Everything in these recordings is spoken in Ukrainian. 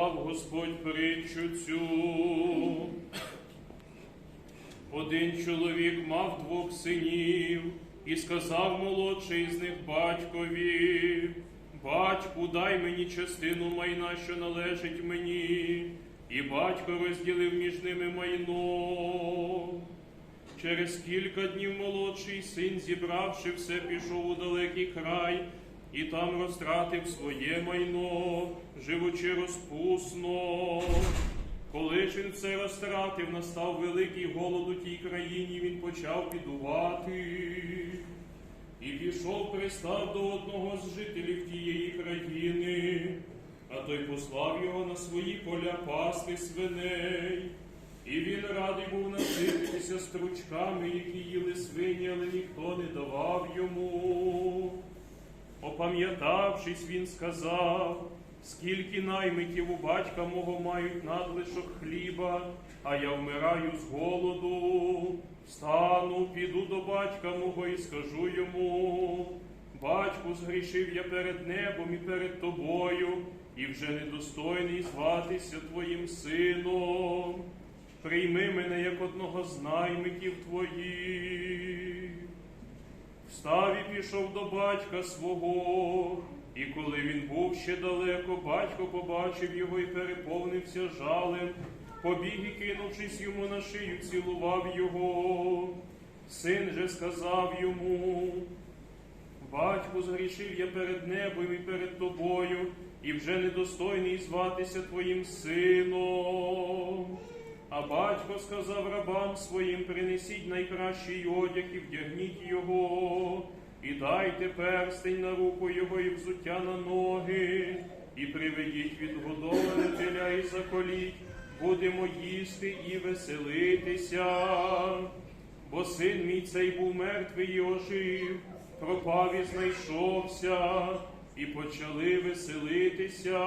сказав Господь притчу цю. Один чоловік мав двох синів, і сказав молодший з них батькові, батьку, дай мені частину майна, що належить мені, і батько розділив між ними майно. Через кілька днів молодший син, зібравши все, пішов у далекий край і там розтратив своє майно, живучи розпусно. Коли ж він це розтратив, настав великий голод у тій країні, він почав бідувати. І пішов, пристав до одного з жителів тієї країни, а той послав його на свої поля пасти свиней. І він радий був насититися стручками, які їли свині, але ніхто не давав йому. Опам'ятавшись, він сказав, скільки наймитів у батька мого мають надлишок хліба, а я вмираю з голоду. Встану, піду до батька мого і скажу йому. Батьку, згрішив я перед небом і перед тобою, і вже недостойний зватися твоїм сином. Прийми мене як одного з наймитів твоїх. Встав і пішов до батька свого, і коли він був ще далеко, батько побачив його і переповнився жалем, побіг і кинувшись йому на шию, цілував його. Син же сказав йому, батьку, згрішив я перед небом і перед тобою, і вже недостойний зватися твоїм сином. А батько сказав рабам своїм, принесіть найкращий одяг і вдягніть його, і дайте перстень на руку його і взуття на ноги, і приведіть відгодоване теля і заколіть, будемо їсти і веселитися. Бо син мій цей був мертвий і ожив, пропав і знайшовся, і почали веселитися.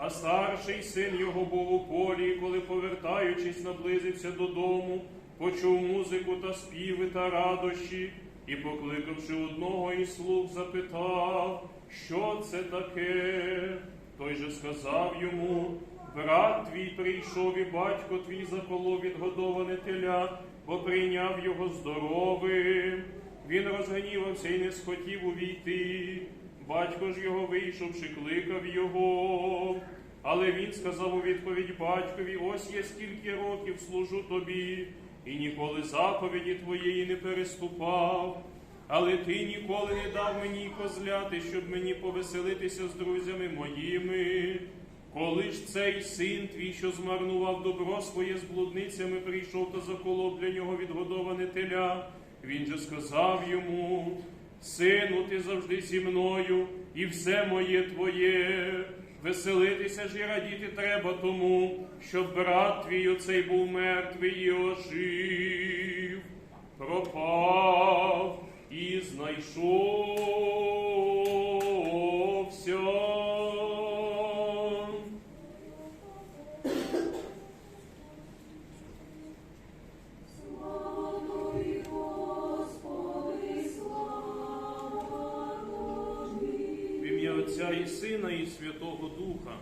А старший син його був у полі, коли, повертаючись, наблизився додому, почув музику та співи та радощі, і, покликавши одного із слуг, запитав, що це таке. Той же сказав йому, брат твій прийшов, і батько твій заколов відгодоване теля, бо прийняв його здоровим. Він розгнівався і не схотів увійти. Батько ж його вийшовши, кликав його. Але він сказав у відповідь батькові: ось я скільки років служу тобі, і ніколи заповіді твоєї не переступав. Але ти ніколи не дав мені козляти, щоб мені повеселитися з друзями моїми. Коли ж цей син твій, що змарнував добро своє з блудницями, прийшов та заколов для нього відгодоване теля, він же сказав йому. Сину, ти завжди зі мною, і все моє твоє. Веселитися ж і радіти треба тому, щоб брат твій оцей був мертвий і ожив, пропав і знайшовся. Святого Духа.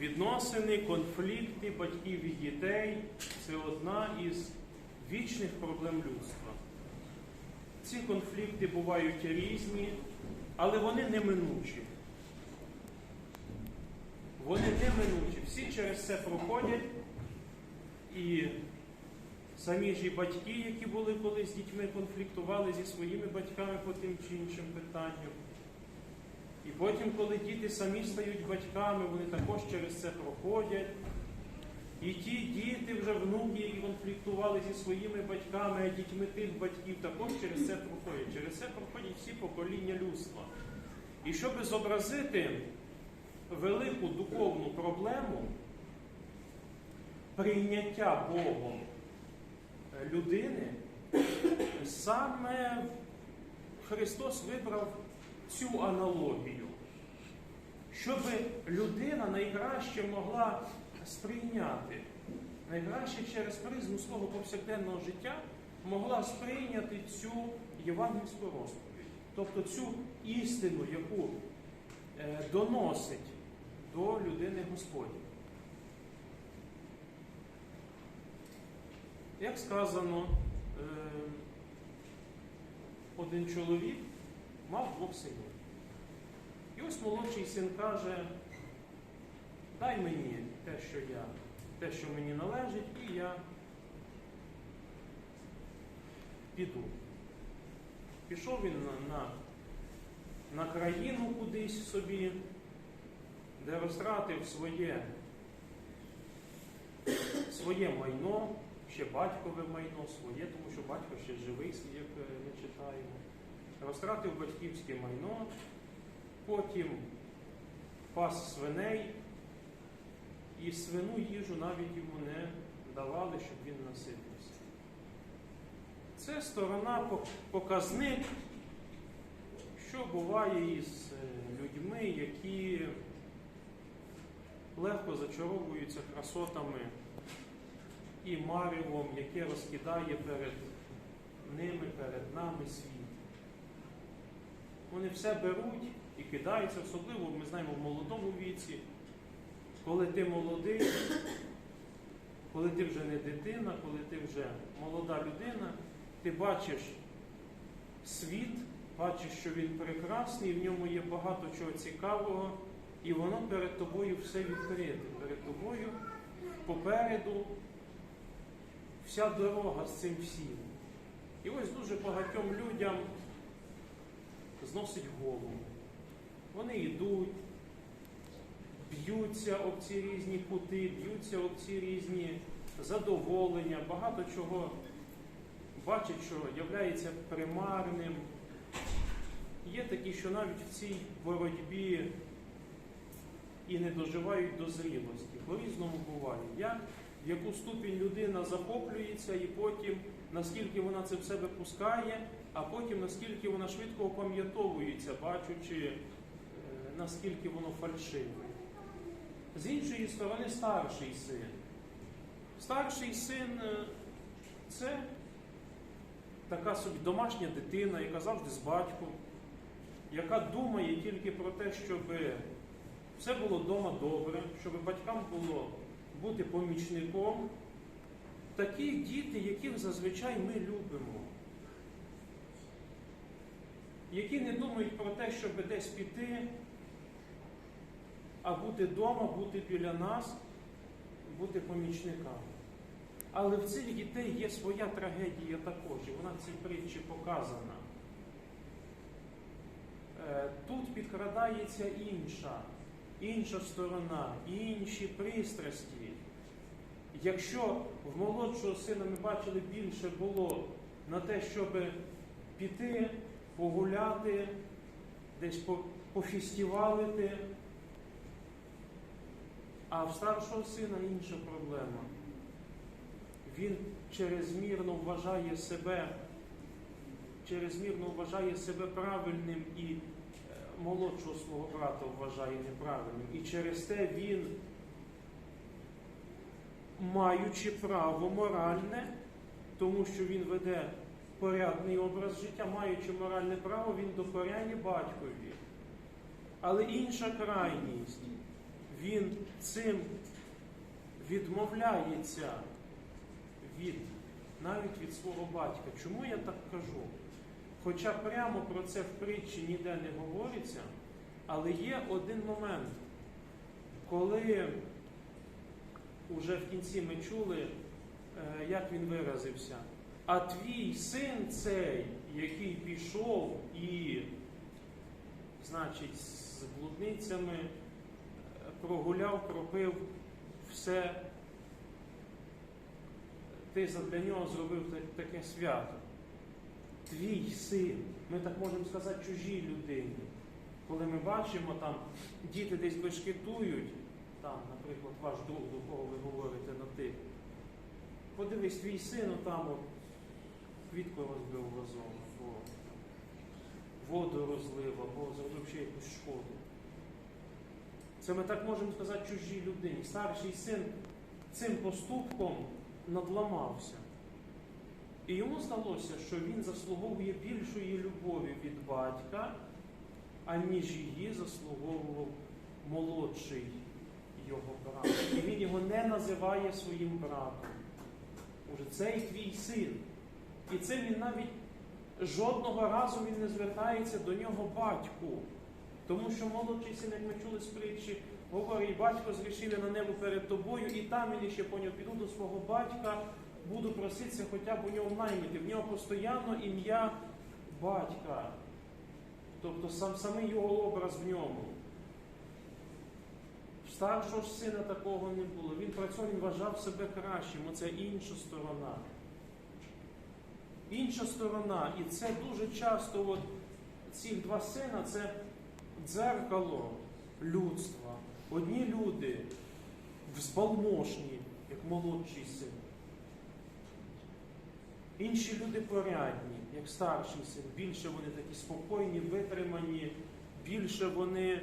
Відносини, конфлікти батьків і дітей це одна із вічних проблем людства. Ці конфлікти бувають різні, але вони неминучі. Вони неминучі. Всі через це проходять. І самі ж і батьки, які були колись з дітьми, конфліктували зі своїми батьками по тим чи іншим питанням. І потім, коли діти самі стають батьками, вони також через це проходять. І ті діти, вже внуки, які конфліктували зі своїми батьками, а дітьми тих батьків, також через це проходять. Через це проходять всі покоління людства. І щоб зобразити велику духовну проблему прийняття Богом людини, саме Христос вибрав цю аналогію, щоб людина найкраще могла сприйняти, найкраще через призму свого повсякденного життя могла сприйняти цю євангельську розповідь, тобто цю істину, яку е, доносить до людини Господні. Як сказано, е, один чоловік мав двох синів. І ось молодший син каже, дай мені те, що я, те, що мені належить, і я піду. Пішов він на, на, на країну кудись собі, де розтратив своє, своє майно, ще батькове майно своє, тому що батько ще живий, як ми читаємо. Розтратив батьківське майно, потім пас свиней, і свину їжу навіть йому не давали, щоб він наситився. Це сторона показник, що буває із е, людьми, які легко зачаровуються красотами і маревом, яке розкидає перед ними, перед нами світ. Вони все беруть і кидаються, особливо ми знаємо в молодому віці, коли ти молодий, коли ти вже не дитина, коли ти вже молода людина, ти бачиш світ, бачиш, що він прекрасний, в ньому є багато чого цікавого, і воно перед тобою все відкрите. Перед тобою попереду вся дорога з цим всім. І ось дуже багатьом людям зносить голову. Вони йдуть, б'ються об ці різні кути, б'ються об ці різні задоволення, багато чого бачать, що являється примарним. Є такі, що навіть в цій боротьбі і не доживають до зрілості. По-різному буває. Як в яку ступінь людина захоплюється, і потім наскільки вона це в себе пускає, а потім наскільки вона швидко опам'ятовується, бачучи, е, наскільки воно фальшиве. З іншої сторони, старший син. Старший син е, це така собі домашня дитина, яка завжди з батьком, яка думає тільки про те, щоб все було вдома добре, щоб батькам було бути помічником. Такі діти, яких зазвичай ми любимо, які не думають про те, щоб десь піти, а бути вдома, бути біля нас, бути помічниками. Але в цих дітей є своя трагедія також, і вона в цій притчі показана. Е, Тут підкрадається інша, інша сторона, інші пристрасті. Якщо в молодшого сина ми бачили більше було на те, щоб піти, погуляти, десь по- пофестивалити, а в старшого сина інша проблема. Він чрезмірно вважає себе, чрезмірно вважає себе правильним і е, молодшого свого брата вважає неправильним. І через те він, маючи право моральне, тому що він веде порядний образ життя, маючи моральне право, він докоряє батькові. Але інша крайність, він цим відмовляється від, навіть від свого батька. Чому я так кажу? Хоча прямо про це в притчі ніде не говориться, але є один момент, коли уже в кінці ми чули, е, як він виразився. А твій син цей, який пішов і, значить, з блудницями е, прогуляв, пропив все, ти для нього зробив таке свято. Твій син, ми так можемо сказати, чужій людині. Коли ми бачимо там, діти десь бешкетують, там, наприклад, ваш друг, до кого ви говорите на ти. Подивись, твій син там от квітку розбив вазон, або воду розлив, або зробив ще якусь шкоду. Це ми так можемо сказати чужій людині. Старший син цим поступком надламався. І йому здалося, що він заслуговує більшої любові від батька, аніж її заслуговував молодший його брат. І він його не називає своїм братом. Уже цей твій син. І це він навіть жодного разу він не звертається до нього батьку. Тому що молодший син, як ми чули з притчі, говорить, батько зрішив на небо перед тобою, і там він ще поняв, піду до свого батька, буду проситися хоча б у нього наймити. В нього постійно ім'я батька. Тобто сам самий його образ в ньому. Старшого ж сина такого не було. Він працював, він вважав себе кращим. Оце інша сторона. Інша сторона. І це дуже часто от, ці два сина це дзеркало людства. Одні люди взбалмошні, як молодший син. Інші люди порядні, як старший син. Більше вони такі спокійні, витримані, більше вони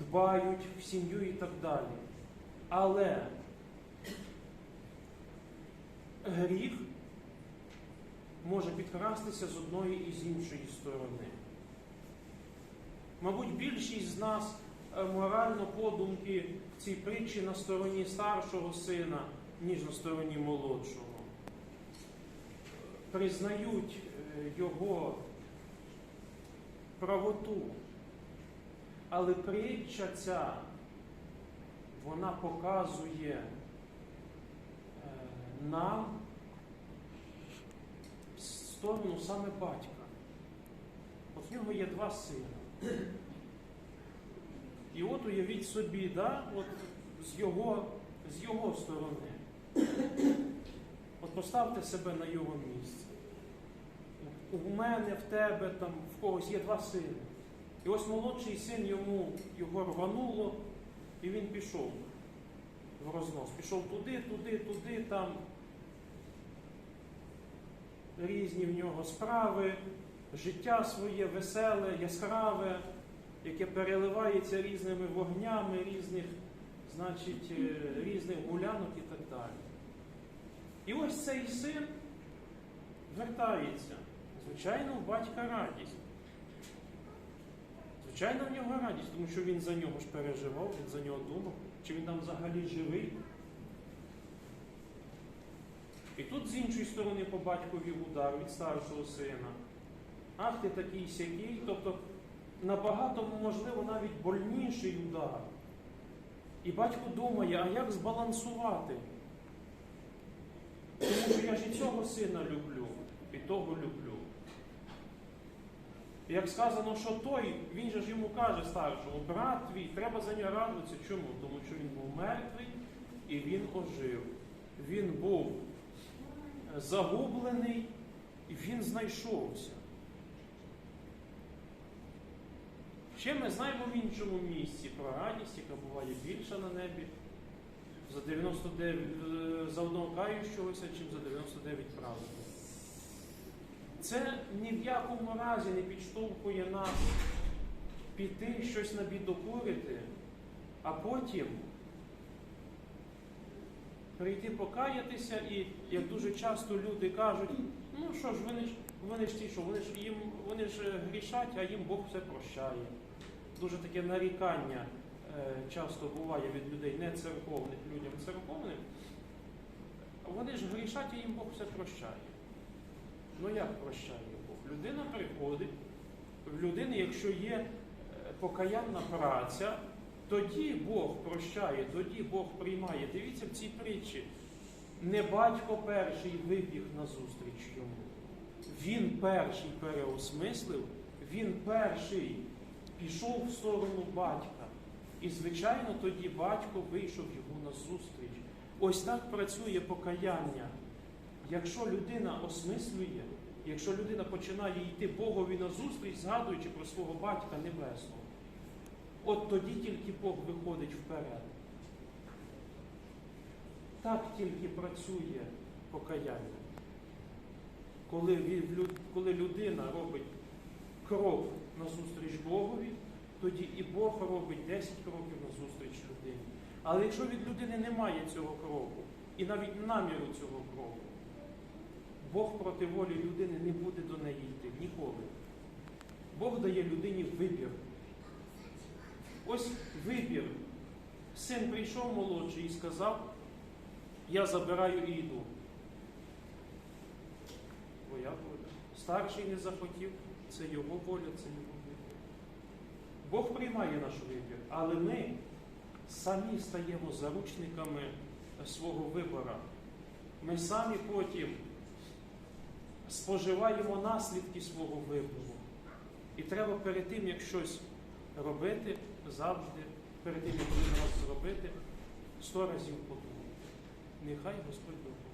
дбають в сім'ю і так далі. Але гріх може підкрастися з одної і з іншої сторони. Мабуть, більшість з нас е, морально подумки в цій притчі на стороні старшого сина, ніж на стороні молодшого. Признають е, його правоту. Але притча ця, вона показує е, нам сторону саме батька. От в нього є два сина. І от уявіть собі, да, от з, його, з його сторони. От поставте себе на його місце. У мене, в тебе, там, в когось є два сини. І ось молодший син йому його рвануло, і він пішов в рознос. Пішов туди, туди, туди, там різні в нього справи, життя своє веселе, яскраве, яке переливається різними вогнями, різних, значить, е, різних гулянок і так далі. І ось цей син вертається. Звичайно, у батька радість. Звичайно, в нього радість, тому що він за нього ж переживав, він за нього думав, чи він там взагалі живий. І тут з іншої сторони по батькові удар від старшого сина. Ах ти такий сякий, тобто набагато, можливо, навіть больніший удар. І батько думає, а як збалансувати? Тому що я ж і цього сина люблю, і того люблю. Як сказано, що той, він же ж йому каже старшому, брат твій, треба за нього радуватися. Чому? Тому що він був мертвий і він ожив. Він був загублений і він знайшовся. Ще ми знаємо в іншому місці про радість, яка буває більша на небі за 99, е, за одного кающогося, чим за 99 праведних. Це ні в якому разі не підштовхує нас піти щось набідокурити, а потім прийти покаятися, і як дуже часто люди кажуть, ну що ж, вони ж вони ж ті, що вони ж їм вони ж е, грішать, а їм Бог все прощає. Дуже таке нарікання е, часто буває від людей не церковних, людям церковним. Вони ж грішать, а їм Бог все прощає. Ну як прощає Бог? Людина приходить, в людини, якщо є е, покаянна праця, тоді Бог прощає, тоді Бог приймає. Дивіться в цій притчі. Не батько перший вибіг на зустріч йому. Він перший переосмислив, він перший пішов в сторону батька. І, звичайно, тоді батько вийшов йому на зустріч. Ось так працює покаяння. Якщо людина осмислює, якщо людина починає йти Богові на зустріч, згадуючи про свого батька небесного, от тоді тільки Бог виходить вперед. Так тільки працює покаяння. Коли, коли людина робить крок на зустріч Богові, тоді і Бог робить 10 кроків на зустріч людині. Але якщо від людини немає цього кроку, і навіть наміру цього кроку, Бог проти волі людини не буде до неї йти ніколи. Бог дає людині вибір. Ось вибір. Син прийшов молодший і сказав, я забираю і йду. Твоя воля. Старший не захотів, це його воля, це його вибір. Бог приймає наш вибір, але ми самі стаємо заручниками свого вибора. Ми самі потім споживаємо наслідки свого вибору. І треба перед тим, як щось робити, завжди, перед тим, як щось зробити, сто разів подумати. Нехай Господь допоможе.